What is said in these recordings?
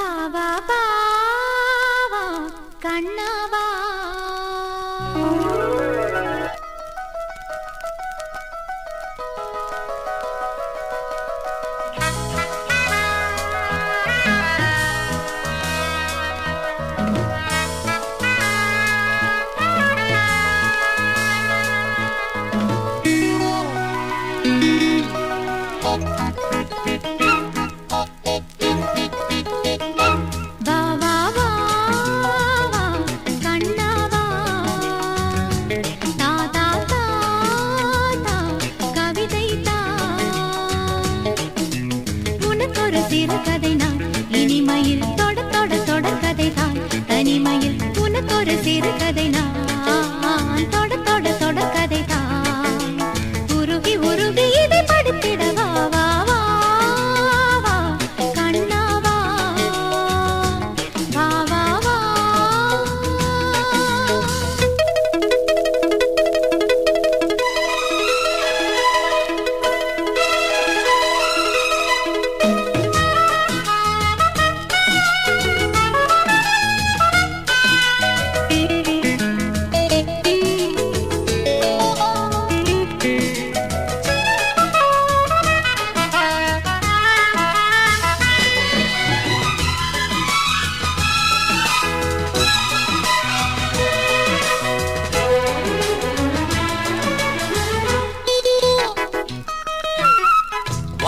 வா ஒரு சிறு கதை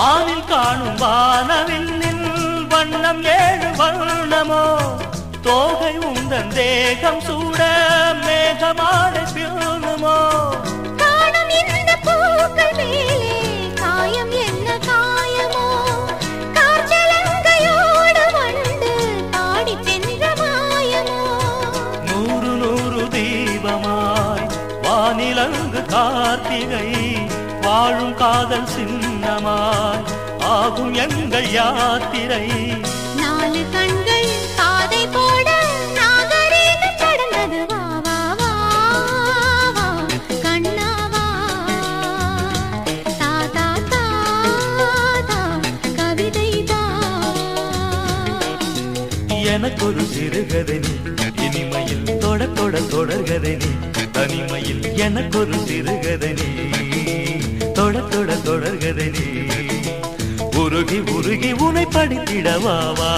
வானில் காணும் வானவில்லின் வண்ணம் ஏழு வண்ணமோ. தோகை உந்தன் தேகம் சூட மேகமாடை வானிலங்கு கார்த்திகை வாழும் காதல் சின்னமாய் ஆகும் எங்கள் யாத்திரை. நாலு கண்கள் பாதை போட நாகரீகம் கடந்தது எனக்கொரு சிறுகதை இனிமையில் தொட தொட தொடர்கதை தனிமையில் எனக்கொரு சிறுகதை உனை படித்திட வா வா.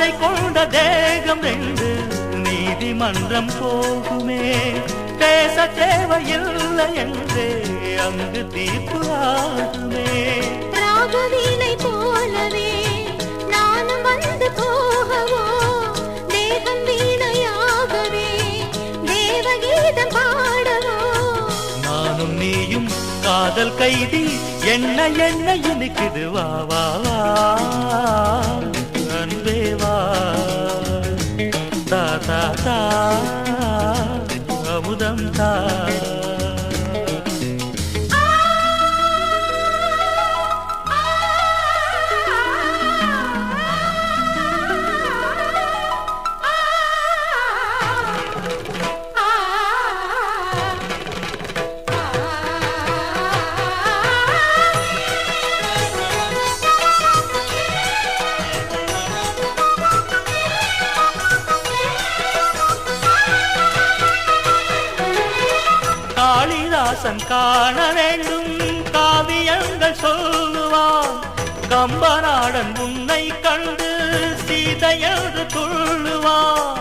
ஆசை கொண்ட தேகம் ரெண்டு. நீதிமன்றம் போகுமே. பேச தேவையில்லை என்றே அங்கு தீர்ப்பு ஆகுமே. ராகவீணை போலவே நானும் வந்து போகவோ? தேகம் வீணையாகவே தேவகீதம் பாடவோ? நானும் நீயும் காதல் கைதி என்ன என்ன இனிக்குது வா வா வா. அரசன் காண வேண்டும். காவியங்கள் சொல்லுவான். கம்பநாடன் உன்னை கண்டு சீதையது துள்ளுவான்.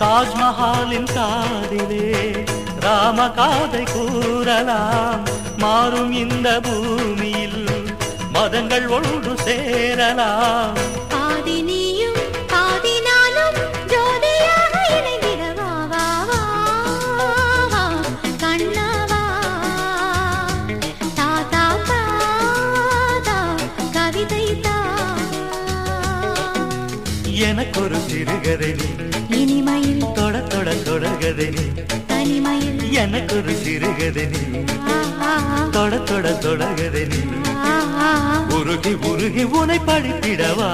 தாஜ்மஹாலின் காதிலே ராம காதை கூறலாம். மாறும் இந்த பூமி மதங்கள் ஒன்று சேரலாம். பாதி நீயும் பாதி நானும் ஜோதியாக இணைந்திட வா வா வா வா கண்ணவா தா தா தா தா. கவிதை எனக்கொரு சிறுகதை நீ. இனிமையில் தொட தொட தொடர்கதை நீ. தனிமையில் எனக்கொரு சிறுகதை நீ. ஆ, ஆ, தொட தொட தொடர்கதை நீ ஆ, ஆ, ஆ. உருகி உருகி உனை படித்திட வா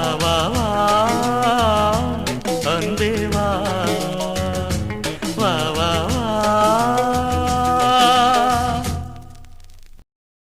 வா.